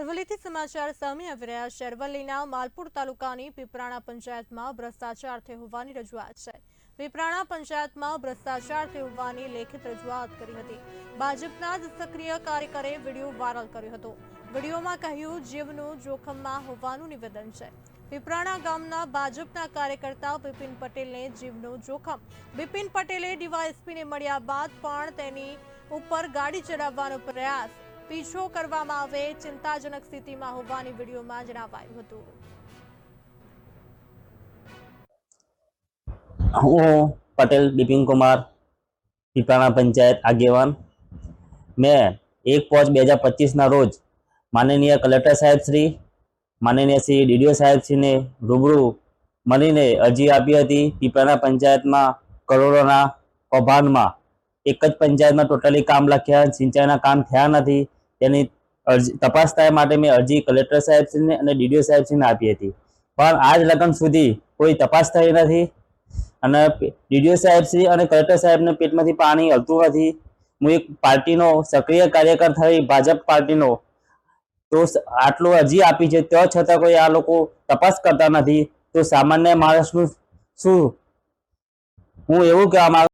અરવલ્લીથી સમાચાર સામે આવી રહ્યા છે. અરવલ્લીના માલપુર તાલુકાની પીપરાણા પંચાયતમાં ભ્રષ્ટાચાર થયો હોવાની રજૂઆત છે. પીપરાણા પંચાયતમાં ભ્રષ્ટાચાર થયો હોવાની લેખિત રજૂઆત કરી હતી. ભાજપના જ સક્રિય કાર્યકરે વીડિયો વાયરલ કર્યો હતો. વિડીયોમાં કહ્યું, જીવનું જોખમમાં હોવાનું નિવેદન છે. પીપરાણા ગામના ભાજપના કાર્યકર્તા બિપિન પટેલને જીવનું જોખમ. બિપિન પટેલે ડીવાયએસપીને મળ્યા બાદ પણ તેની ઉપર ગાડી ચડાવવાનો પ્રયાસ પીછો કરવામાં આવે, ચિંતાજનક સ્થિતિમાં હોવાની વિડીયોમાં જણાવાયું હતું. હું પટેલ બિપિન કુમાર પીપાણા પંચાયત આગેવાન. મેં એક પાંચ બે હજાર પચીસના રોજ માનનીય કલેક્ટર સાહેબ શ્રી, માનનીય શ્રી ડીડીઓ સાહેબ શ્રીને રૂબરૂ મળીને અરજી આપી હતી પીપાણા પંચાયતમાં કરોડોના કૌભાંડમાં. એક જ પંચાયતમાં ટોટલી કામ લખ્યા, સિંચાઈના કામ થયા નથી તેની અરજી, તપાસ થાય માટે મેં અરજી કલેક્ટર સાહેબશ્રીને અને ડીડીઓ સાહેબશ્રીને આપી હતી. પણ આજ લગ્ન સુધી કોઈ તપાસ થઈ નથી અને ડીડીઓ સાહેબ શ્રી અને કલેક્ટર સાહેબને પેટમાંથી પાણી હલતું નથી. હું એક પાર્ટીનો સક્રિય કાર્યકર થઈ, ભાજપ પાર્ટીનો. તો આટલું અરજી આપી છે, તો છતાં કોઈ આ લોકો તપાસ કરતા નથી. તો સામાન્ય માણસનું શું? હું એવું કહેવા માંગુ